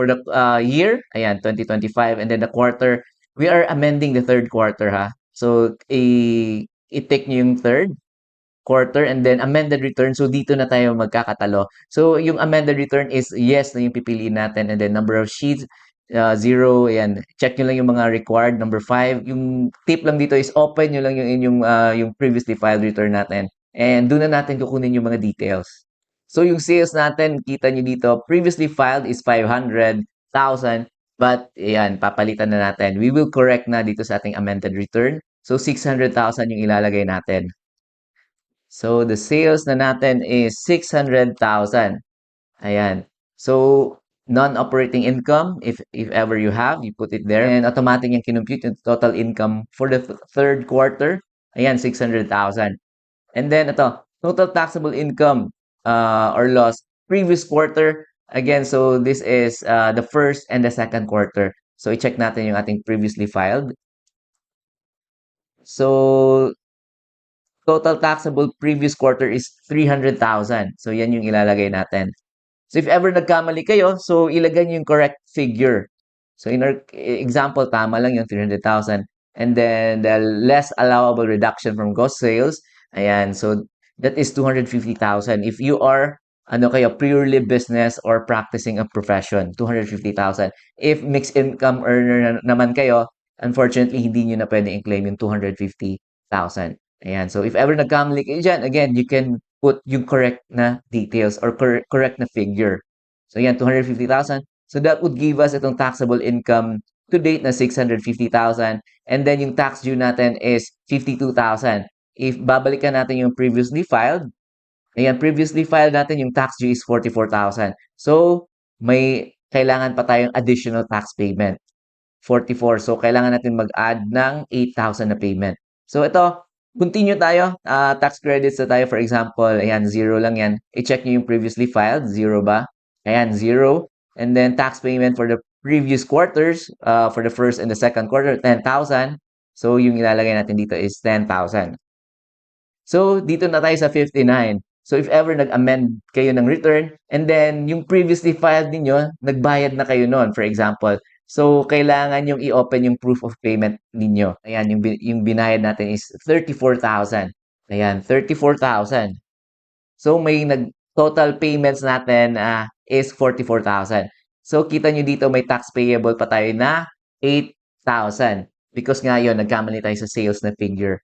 for the uh, year, ayan, 2025. And then the quarter, we are amending the third quarter, ha? So, i- i-take nyo yung third quarter and then amended return. So, dito na tayo magkakatalo. So, yung amended return is yes na yung pipiliin natin. And then number of sheets, uh, zero, ayan. Check nyo lang yung mga required. Number five, yung tip lang dito is open nyo lang yung inyong uh, yung previously filed return natin. And doon na natin kukunin yung mga details. So, yung sales natin, kita nyo dito, previously filed is 500,000. But, ayan, papalitan na natin. We will correct na dito sa ating amended return. So, 600,000 yung ilalagay natin. So, the sales na natin is 600,000. Ayan. So, non-operating income, if if ever you have, you put it there. And automatic yung kinumpute yung total income for the th- third quarter. Ayan, 600,000. And then, ito, total taxable income uh, or loss previous quarter. Again, so this is uh, the first and the second quarter. So, i-check natin yung ating previously filed. So, total taxable previous quarter is 300,000. So, yan yung ilalagay natin. So, if ever nagkamali kayo, so ilagay nyo yung correct figure. So, in our example, tama lang yung 300,000. And then, the less allowable reduction from gross sales, ayan, so that is 250,000. If you are, ano kayo, purely business or practicing a profession, 250,000. If mixed income earner na- naman kayo, unfortunately, hindi nyo na pwede i-claim yung 250,000. Ayan. So, if ever nagkamali kayo dyan, again, you can put yung correct na details or cor- correct na figure. So, yan, 250,000. So, that would give us itong taxable income to date na 650,000. And then, yung tax due natin is 52,000. If babalikan natin yung previously filed, ayan, previously filed natin yung tax due is 44,000. So, may kailangan pa tayong additional tax payment. 44. So, kailangan natin mag-add ng 8,000 na payment. So, ito, continue tayo. Ah, tax credits na tayo. For example, ayan, zero lang yan. I-check nyo yung previously filed. Zero ba? Ayan, zero. And then, tax payment for the previous quarters, uh, for the first and the second quarter, 10,000. So, yung ilalagay natin dito is 10,000. So, dito na tayo sa 59. So, if ever nag-amend kayo ng return, and then yung previously filed ninyo, nagbayad na kayo noon, for example. So, kailangan yung i-open yung proof of payment ninyo. Ayan, yung, yung binayad natin is 34,000. Ayan, 34,000. So, may nag total payments natin ah, is 44,000. So, kita nyo dito may tax payable pa tayo na 8,000. Because nga yun, nagkamali tayo sa sales na figure.